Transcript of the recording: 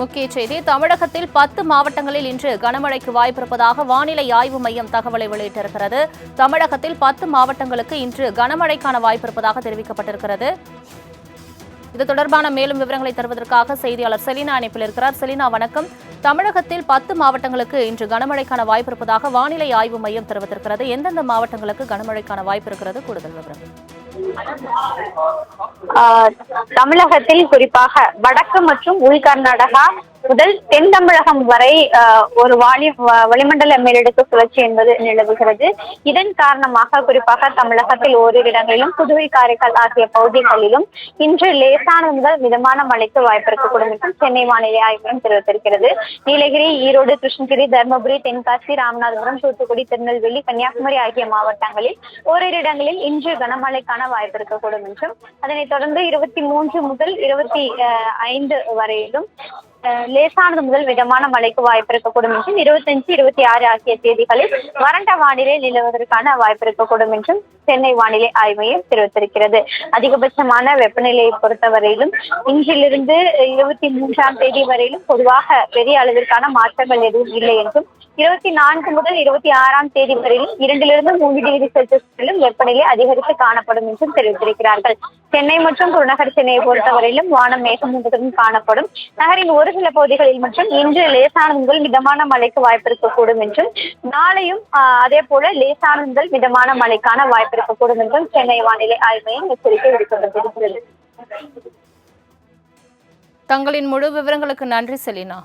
முக்கிய செய்தி தமிழகத்தில் பத்து மாவட்டங்களில் இன்று கனமழைக்கு வாய்ப்பிருப்பதாக வானிலை ஆய்வு மையம் தகவலை வெளியிட்டிருக்கிறது. தமிழகத்தில் பத்து மாவட்டங்களுக்கு இன்று கனமழைக்கான வாய்ப்பிருப்பதாக தெரிவிக்கப்பட்டிருக்கிறது. இது தொடர்பான மேலும் விவரங்களை தருவதற்காக செய்தியாளர் செலினா அனுப்பில் இருக்கிறார். செலினா வணக்கம். தமிழகத்தில் பத்து மாவட்டங்களுக்கு இன்று கனமழைக்கான வாய்ப்பு இருப்பதாக வானிலை ஆய்வு மையம் தெரிவித்திருக்கிறது. எந்தெந்த மாவட்டங்களுக்கு கனமழைக்கான வாய்ப்பு இருக்கிறது? கூடுதல் விவரம் தமிழகத்தில் குறிப்பாக வடக்கு மற்றும் உள் கர்நாடகா முதல் தென் தமிழகம் வரை ஆஹ் ஒரு வாலி வளிமண்டல மேலடுக்கு சுழற்சி என்பது நிலவுகிறது. இதன் காரணமாக குறிப்பாக தமிழகத்தில் ஓரிரு இடங்களிலும் புதுவை காரைக்கால் ஆகிய பகுதிகளிலும் இன்று லேசான முதல் மிதமான மழைக்கு வாய்ப்பு இருக்கக்கூடும் என்றும் சென்னை வானிலை ஆய்வு மையம் தெரிவித்திருக்கிறது. நீலகிரி ஈரோடு கிருஷ்ணகிரி தருமபுரி தென்காசி ராமநாதபுரம் தூத்துக்குடி திருநெல்வேலி கன்னியாகுமரி ஆகிய மாவட்டங்களில் ஓரிரு இடங்களில் இன்று கனமழைக்கான வாய்ப்பு இருக்கக்கூடும் என்றும் அதனைத் தொடர்ந்து இருபத்தி மூன்று முதல் இருபத்தி ஐந்து வரையிலும் லேசானது முதல் மிதமான மழைக்கு வாய்ப்பு இருக்கக்கூடும் என்றும் இருபத்தஞ்சு இருபத்தி ஆறு ஆகிய தேதிகளில் வறண்ட வானிலை நிலவுவதற்கான வாய்ப்பு இருக்கக்கூடும் என்றும் சென்னை வானிலை ஆய்வு மையம் தெரிவித்திருக்கிறது. அதிகபட்சமான வெப்பநிலையை பொறுத்தவரையிலும் இன்றிலிருந்து இருபத்தி மூன்றாம் தேதி வரையிலும் பொதுவாக பெரிய அளவிற்கான மாற்றங்கள் எதுவும் இல்லை என்றும் இருபத்தி நான்கு முதல் இருபத்தி ஆறாம் தேதி வரையிலும் இரண்டிலிருந்து மூன்று டிகிரி செல்சியஸ் வெப்பநிலை அதிகரித்து காணப்படும் என்றும் தெரிவித்திருக்கிறார்கள். சென்னை மற்றும் புறநகர் சென்னையை பொறுத்தவரையிலும் வானம் மேகமூட்டத்துடன் காணப்படும். நகரின் ஒரு சில பகுதிகளில் மற்றும் இன்று லேசான முதல் மிதமான மழைக்கு வாய்ப்பு இருக்கக்கூடும் என்றும் நாளையும் ஆஹ், அதே போல லேசான முதல் மிதமான மழைக்கான வாய்ப்பு இருக்கக்கூடும் என்றும் சென்னை வானிலை ஆய்வு மையம் எச்சரிக்கை விடுக்கப்பட்டிருக்கிறது தங்களின் முழு விவரங்களுக்கு நன்றி செலினா.